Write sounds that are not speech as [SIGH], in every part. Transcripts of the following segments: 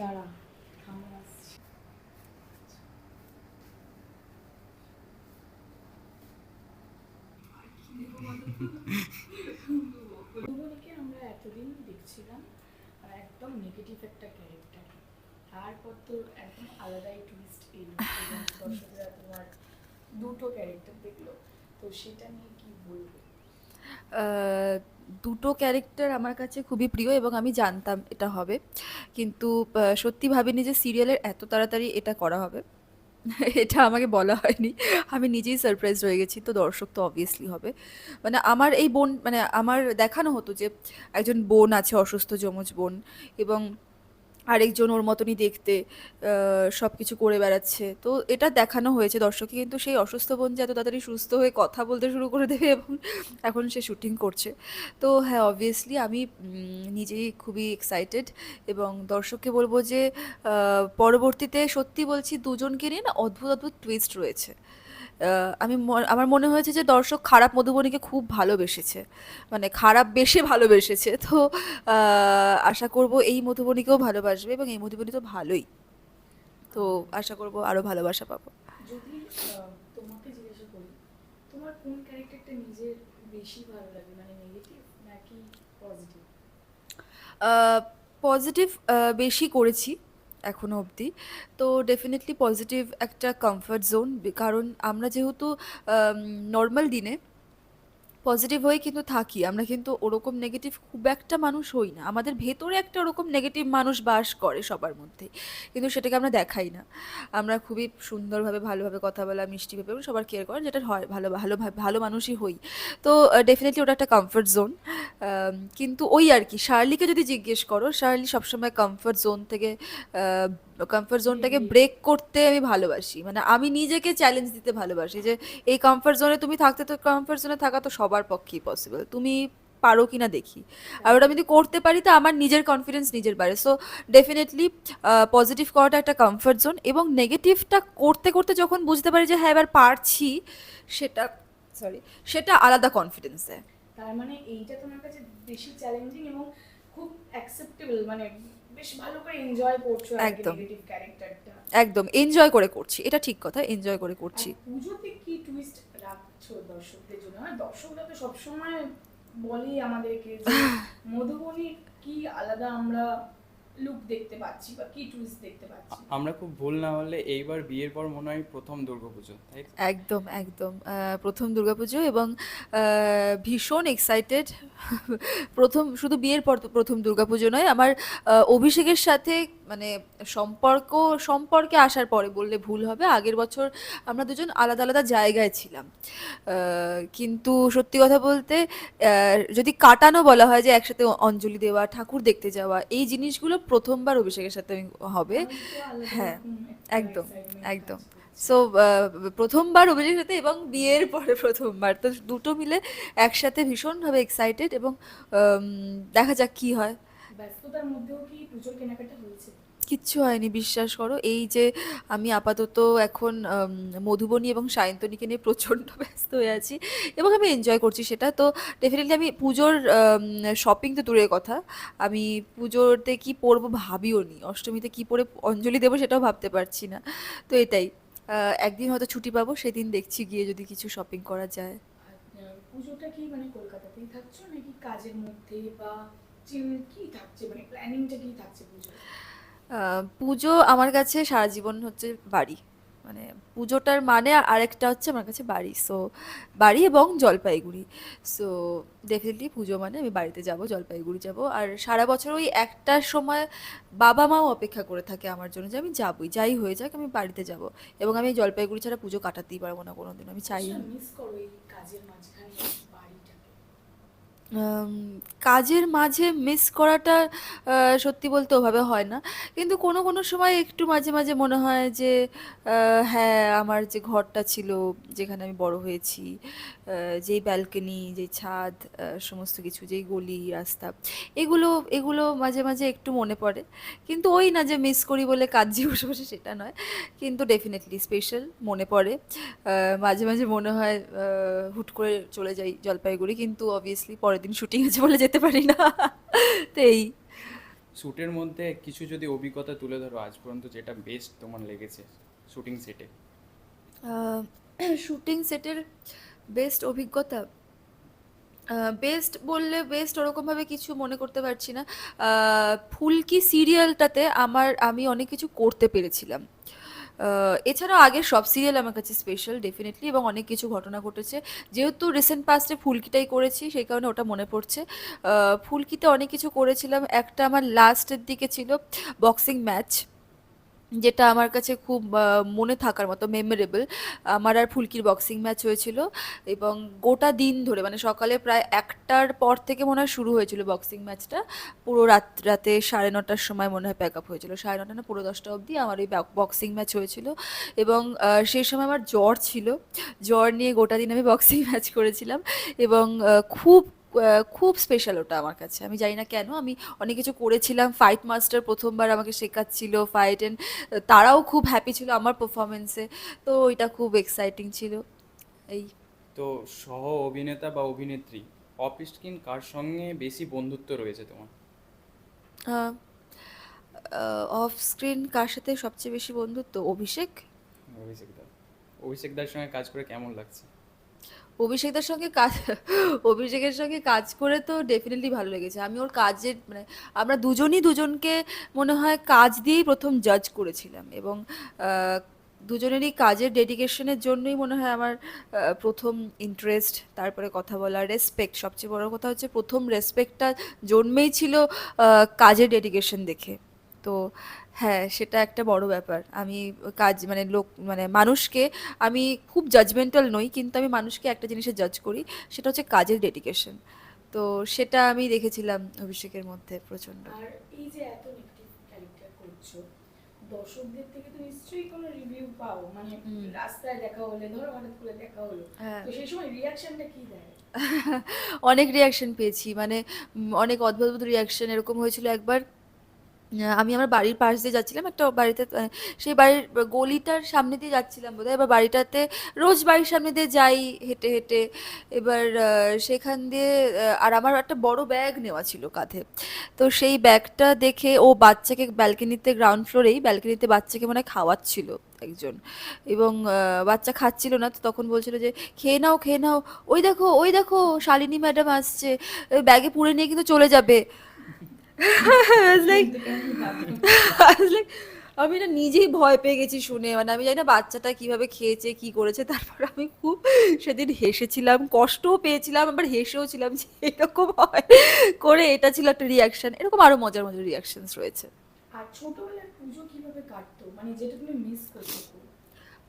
দাঁড়া। আমরা আসছি আমরা এতদিন দেখছিলাম একদম নেগেটিভ একটা ক্যারেক্টার তারপর তো একদম আলাদাই টুইস্ট এলো দর্শকরা তোমার দুটো ক্যারেক্টার দেখল। তো সেটা নিয়ে কি বলব? দুটো ক্যারেক্টার আমার কাছে খুবই প্রিয় এবং আমি জানতাম এটা হবে। কিন্তু সত্যি ভাবিনি যে সিরিয়ালের এত তাড়াতাড়ি এটা করা হবে। [LAUGHS] এটা আমাকে বলা হয়নি। আমি নিজেই সারপ্রাইজ হয়ে গেছি, তো দর্শক তো অবভিয়াসলি হবে। মানে আমার এই বোন মানে আমার দেখানো হতো যে একজন বোন আছে, অসুস্থ যমজ বোন এবং আরেকজন ওর মতনই দেখতে সব কিছু করে বেড়াচ্ছে। তো এটা দেখানো হয়েছে দর্শককে, কিন্তু সেই অসুস্থ বোন যে এত তাড়াতাড়ি সুস্থ হয়ে কথা বলতে শুরু করে দেবে [LAUGHS] এবং এখন সে শুটিং করছে। তো হ্যাঁ অবভিয়াসলি আমি নিজেই খুবই এক্সাইটেড এবং দর্শককে বলব যে পরবর্তীতে সত্যি বলছি দুজনকে নিয়ে না অদ্ভুত অদ্ভুত টুইস্ট রয়েছে। আমি আমার মনে হয়েছে যে দর্শক খারাপ মধুবনীকে খুব ভালোবেসেছে। মানে খারাপ বেশে ভালোবেসেছে। তো আশা করব এই মধুবনীকেও ভালোবাসবে এবং এই মধুবনী তো ভালোই। তো আশা করব আরও ভালোবাসা পাবো। যদি তোমাকে জিজ্ঞাসা করি তোমার কোন ক্যারেক্টারটা নিজের বেশি ভালো লাগে? মানে নেগেটিভ নাকি পজিটিভ পজিটিভ বেশি করেছি। এখনও অবধি। তো ডেফিনেটলি পজিটিভ একটা কমফর্ট জোন কারণ আমরা যেহেতু নর্মাল দিনে পজিটিভ হয়ে কিন্তু থাকি। আমরা কিন্তু ওরকম নেগেটিভ খুব একটা মানুষ হই না। আমাদের ভেতরে একটা ওরকম নেগেটিভ মানুষ বাস করে সবার মধ্যে। কিন্তু সেটাকে আমরা দেখাই না। আমরা খুবই সুন্দরভাবে, ভালোভাবে কথা বলা, মিষ্টিভাবে এবং সবার কেয়ার করা যেটা হয়। ভালো ভালো ভালো মানুষই হই। তো ডেফিনেটলি ওটা একটা কমফর্ট জোন কিন্তু ওই আর কি। শার্লিকে যদি জিজ্ঞেস করো, শার্লি সবসময় কমফর্ট জোন থেকে কমফর্ট জোনটাকে ব্রেক করতে আমি ভালোবাসি। মানে আমি নিজেকে চ্যালেঞ্জ দিতে ভালোবাসি যে এই কমফর্ট জোনে তুমি থাকতে তো কমফর্ট জোনে থাকা তো সবার পক্ষেই পসিবল তুমি পারো কিনা দেখি। আর ওটা আমি যদি করতে পারি তো আমার নিজের কনফিডেন্স নিজের বাড়ে। সো ডেফিনেটলি পজিটিভ করাটা একটা কমফর্ট জোন এবং নেগেটিভটা করতে করতে যখন বুঝতে পারি যে হ্যাঁ এবার পারছি সেটা সরি সেটা আলাদা কনফিডেন্স দেয় তার মানে এইটা তোমার কাছে বেশি চ্যালেঞ্জিং এবং খুব অ্যাকসেপ্টেবল মানে বেশ ভালো করে এনজয় করছ একদম। ক্যারেক্টারটা একদম এনজয় করে করছি। এটা ঠিক কথা এনজয় করে করছি। পুজোতে কি টুইস্ট রাখছো দর্শকদের জন্য? আর দর্শকরা তো সবসময় বলেই আমাদেরকে যে [LAUGHS] মধুবনী কি আলাদা আমরা লুক দেখতে পাচ্ছি বা কি টুইস্ট দেখতে পাচ্ছি। আমরা খুব ভুল না হলে এইবার বিয়ের পর মনে হয় প্রথম দুর্গাপুজো তাই একদম একদম। প্রথম প্রথম দুর্গাপুজো এবং ভীষণ এক্সাইটেড [LAUGHS] প্রথম শুধু বিয়ের পর তো প্রথম দুর্গাপুজো নয় আমার অভিষেকের সাথে মানে সম্পর্ক সম্পর্কে আসার পরে বললে ভুল হবে আগের বছর আমরা দুজন আলাদা আলাদা জায়গায় ছিলাম। কিন্তু সত্যি কথা বলতে যদি কাটানো বলা হয় যে একসাথে অঞ্জলি দেওয়া ঠাকুর দেখতে যাওয়া এই জিনিসগুলো প্রথমবার অভিষেকের সাথে হবে। হ্যাঁ, একদম, একদম। সো প্রথমবার অভিষেকের সাথে এবং বিয়ের পরে প্রথমবার। তো দুটো মিলে একসাথে ভীষণভাবে এক্সাইটেড এবং দেখা যাক কি হয়। ব্যস্ততার মধ্যেও কি পুজোর কেনাকাটা হয়েছে? কিচ্ছু হয়নি বিশ্বাস করো। এই যে আমি আপাতত এখন মধুবনী এবং সায়ন্তনীকে নিয়ে প্রচণ্ড [LAUGHS] ব্যস্ত হয়ে আছি এবং আমি এনজয় করছি সেটা। তো ডেফিনেটলি আমি পুজোর শপিং তো দূরের কথা। আমি পুজোতে কি পরবো ভাবিও নি। অষ্টমীতে কি পরে অঞ্জলি দেবো সেটাও ভাবতে পারছি না। তো এটাই। একদিন হয়তো ছুটি পাবো সেদিন দেখছি গিয়ে যদি কিছু শপিং করা যায়। পুজোটা কি মানে কলকাতাতেই থাকছো নাকি কাজের মধ্যে বা চিন- কি থাকছে? মানে প্ল্যানিংটা কি থাকছে পুজো পুজো আমার কাছে সারা জীবন হচ্ছে বাড়ি। মানে পুজোটার মানে আরেকটা হচ্ছে আমার কাছে বাড়ি। সো বাড়ি এবং জলপাইগুড়ি। সো ডেফিনেটলি পুজো মানে আমি বাড়িতে যাব জলপাইগুড়ি যাব। আর সারা বছর ওই একটার সময় বাবা মাও অপেক্ষা করে থাকে আমার জন্য যে আমি যাবই। যাই হয়ে যাক আমি বাড়িতে যাব। এবং আমি জলপাইগুড়ি ছাড়া পুজো কাটাতেই পারব না কোনোদিন আমি চাই মিস করো এই কাজের মাঝখানে। কাজের মাঝে মিস করাটা সত্যি বলতে ওভাবে হয় না। কিন্তু কোনো কোনো সময় একটু মাঝে মাঝে মনে হয় যে হ্যাঁ আমার যে ঘরটা ছিল যেখানে আমি বড় হয়েছি যেই ব্যালকনি যেই ছাদ সমস্ত কিছু, যেই গলি, রাস্তা, এগুলো এগুলো মাঝে মাঝে একটু মনে পড়ে। কিন্তু ওই না যে মিস করি বলে কাজে বসে বসে সেটা নয়। কিন্তু ডেফিনেটলি স্পেশাল মনে পড়ে। মাঝে মাঝে মনে হয় হুট করে চলে যাই জলপাইগুড়ি। কিন্তু অবভিয়াসলি পরের দিন শুটিং আছে বলে যেতে পারি না। তো এই। শ্যুটের মধ্যে কিছু যদি অভিজ্ঞতা তুলে ধরো আজ পর্যন্ত যেটা বেস্ট তোমার লেগেছে শুটিং সেটে শুটিং সেটের বেস্ট অভিজ্ঞতা? বেস্ট বললে বেস্ট ওরকমভাবে কিছু মনে করতে পারছি না। ফুলকি সিরিয়ালটাতে আমার আমি অনেক কিছু করতে পেরেছিলাম। আহ, এছাড়াও আগের সব সিরিয়াল আমার কাছে স্পেশাল ডেফিনেটলি এবং অনেক কিছু ঘটনা ঘটেছে। যেহেতু রিসেন্ট পাস্টে ফুলকিটাই করেছি, সেই কারণে ওটা মনে পড়ছে। ফুলকিতে অনেক কিছু করেছিলাম। একটা আমার লাস্টের দিকে ছিল বক্সিং ম্যাচ যেটা আমার কাছে খুব মনে থাকার মতো মেমোরেবল আমার আর ফুলকির বক্সিং ম্যাচ হয়েছিল এবং গোটা দিন ধরে মানে সকালে প্রায় একটার পর থেকে মনে হয় শুরু হয়েছিল বক্সিং ম্যাচটা পুরো রাত, রাতে সাড়ে নটার সময় মনে হয় প্যাক আপ হয়েছিল। সাড়ে নটা না পুরো দশটা অবধি আমার ওই বক্সিং ম্যাচ হয়েছিল এবং সেই সময় আমার জ্বর ছিল। জ্বর নিয়ে গোটা দিন আমি বক্সিং ম্যাচ করেছিলাম এবং খুব খুব স্পেশাল ওটা আমার কাছে। আমি জানি না কেন আমি অনেক কিছু করেছিলাম। ফাইট মাস্টার প্রথমবার আমাকে শেখাচ্ছিল ফাইট অ্যান্ড তারাও খুব হ্যাপি ছিল আমার পারফরমেন্সে তো এটা খুব এক্সাইটিং ছিল। এই। তো সহ অভিনেতা বা অভিনেত্রী অফ স্ক্রিন কার সঙ্গে বেশি বন্ধুত্ব রয়েছে তোমার? অফ স্ক্রিন কার সাথে সবচেয়ে বেশি বন্ধুত্ব? অভিষেক? অভিষেক দা। অভিষেক দার সঙ্গে কাজ করে কেমন লাগছে? অভিষেকদার সঙ্গে কাজ, অভিষেকের সঙ্গে কাজ করে তো ডেফিনেটলি ভালো লেগেছে। আমি ওর কাজের মানে আমরা দুজনই দুজনকে মনে হয় কাজ দিয়েই প্রথম জাজ করেছিলাম এবং দুজনেরই কাজের ডেডিকেশনের জন্যই মনে হয় আমার প্রথম ইন্টারেস্ট তারপরে কথা বলা রেসপেক্ট সবচেয়ে বড় কথা হচ্ছে প্রথম রেসপেক্টটা জন্মেই ছিল কাজের ডেডিকেশন দেখে। তো হ্যাঁ সেটা একটা বড় ব্যাপার। আমি কাজ মানে লোক মানে মানুষকে আমি খুব জাজমেন্টাল নই কিন্তু আমি মানুষকে একটা জিনিসে জাজ করি সেটা হচ্ছে কাজের ডেডিকেশন তো সেটা আমি দেখেছিলাম অভিষেকের মধ্যে প্রচণ্ড। আর এই যে এত নেগেটিভ ক্যারেক্টার করছ দর্শকদের থেকে তো নিশ্চয়ই কোনো রিভিউ পাও। মানে রাস্তায় দেখা হলে ধরো হঠাৎ করে দেখা হলো হ্যাঁ। তো সেই সময় রিয়াকশনটা কি দেয়? [LAUGHS] অনেক রিয়াকশন পেয়েছি। মানে অনেক অদ্ভুত অদ্ভুত রিয়াকশন এরকম হয়েছিল একবার আমি আমার বাড়ির পাশ দিয়ে যাচ্ছিলাম, একটা বাড়িতে সেই বাড়ির গলিটার সামনে দিয়ে যাচ্ছিলাম বোধহয়, এবার বাড়িটাতে রোজ বাড়ির সামনে দিয়ে যাই হেঁটে হেঁটে। এবার সেখান দিয়ে আর আমার একটা বড় ব্যাগ নেওয়া ছিল কাঁধে। তো সেই ব্যাগটা দেখে ও বাচ্চাকে ব্যালকনিতে গ্রাউন্ড ফ্লোরেই ব্যালকনিতে বাচ্চাকে মানে খাওয়াচ্ছিল একজন। এবং বাচ্চা খাচ্ছিল না, তো তখন বলছিল যে, খেয়ে নাও খেয়ে নাও। ওই দেখো ওই দেখো, শালিনী ম্যাডাম আসছে। ব্যাগে পুড়ে নিয়ে কিন্তু চলে যাবে। I was like, [LAUGHS] I was like, আমি না নিজেই ভয় পেয়ে গেছি শুনে। মানে আমি জানি না বাচ্চাটা কীভাবে খেয়েছে কি করেছে। তারপর আমি খুব সেদিন হেসেছিলাম কষ্টও পেয়েছিলাম আবার হেসেও ছিলাম যে এরকম হয়। করে এটা ছিল একটা রিয়াকশন এরকম আরও মজার মজার রিয়াকশনস রয়েছে। আর ছোটবেলায় পুজো কীভাবে কাটতো? মানে যেটা তুমি মিস করছ?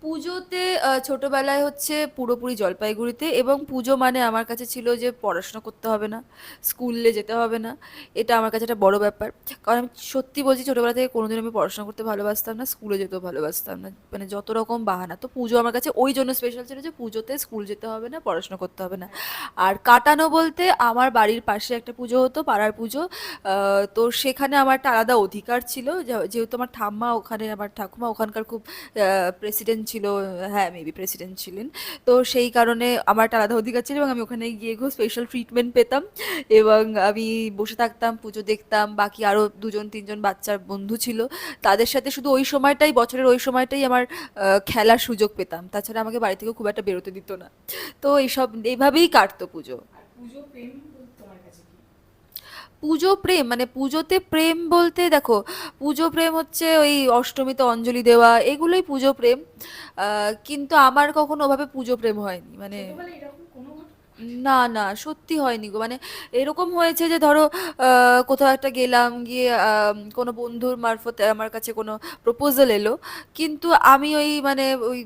পুজোতে ছোটবেলায় হচ্ছে পুরোপুরি জলপাইগুড়িতে এবং পুজো মানে আমার কাছে ছিল যে পড়াশোনা করতে হবে না, স্কুলে যেতে হবে না, এটা আমার কাছে একটা বড় ব্যাপার। কারণ আমি সত্যি বলছি ছোটবেলা থেকে কোনোদিন আমি পড়াশোনা করতে ভালোবাসতাম না, স্কুলে যেতেও ভালোবাসতাম না মানে যত রকম বাহানা। তো পুজো আমার কাছে ওই জন্য স্পেশাল ছিল যে পুজোতে স্কুল যেতে হবে না, পড়াশোনা করতে হবে না। আর কাটানো বলতে আমার বাড়ির পাশে একটা পুজো হতো, পাড়ার পুজো তো সেখানে আমার একটা আলাদা অধিকার ছিল। যে- যেহেতু আমার ঠাম্মা ওখানে, আমার ঠাকুমা ওখানকার খুব প্রেসিডেন্ট ছিল হ্যাঁ মেবি প্রেসিডেন্ট ছিলেন। তো সেই কারণে আমার একটা আলাদা অধিকার ছিল এবং আমি ওখানে গিয়ে খুব স্পেশাল ট্রিটমেন্ট পেতাম এবং আমি বসে থাকতাম, পুজো দেখতাম। বাকি আরও দুজন, তিনজন বাচ্চার বন্ধু ছিল। তাদের সাথে শুধু ওই সময়টাই, বছরের ওই সময়টাই আমার খেলার সুযোগ পেতাম। তাছাড়া আমাকে বাড়ি থেকে খুব একটা বেরোতে দিত না। তো এইসব, এইভাবেই কাটতো পুজো। পুজো প্রেম বলতে তোমার কাছে কি পুজো প্রেম মানে পুজোতে প্রেম বলতে দেখো পুজো প্রেম হচ্ছে ওই অষ্টমীতে অঞ্জলি দেওয়া এগুলোই পুজো প্রেম। কিন্তু আমার কখনো ওভাবে পুজো প্রেম হয়নি মানে এরকম কোনো না না সত্যি হয়নি গো। মানে এরকম হয়েছে যে ধরো কোথাও একটা গেলাম গিয়ে কোনো বন্ধুর মারফতে আমার কাছে কোনো প্রপোজাল এলো। কিন্তু আমি ওই মানে ওই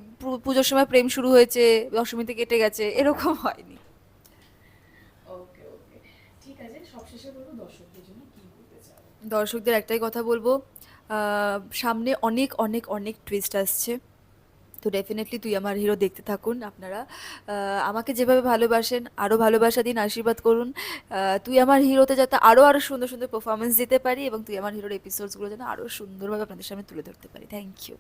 পুজোর সময় প্রেম শুরু হয়েছে দশমীতে কেটে গেছে এরকম হয়নি ওকে ওকে ঠিক আছে সবশেষে বলব দর্শকদের জন্য কি বলতে চাও দর্শকদের একটাই কথা বলব সামনে অনেক অনেক অনেক টুইস্ট আসছে। তো ডেফিনেটলি তুই আমার হিরো দেখতে থাকুন আপনারা। আমাকে যেভাবে ভালোবাসেন আরও ভালোবাসা দিন, আশীর্বাদ করুন। তুই আমার হিরোতে যাতে আরও আরও সুন্দর সুন্দর পারফরমেন্স দিতে পারি এবং তুই আমার হিরোর এপিসোডসগুলো যেন আরও সুন্দরভাবে আপনাদের সামনে তুলে ধরতে পারি। Thank you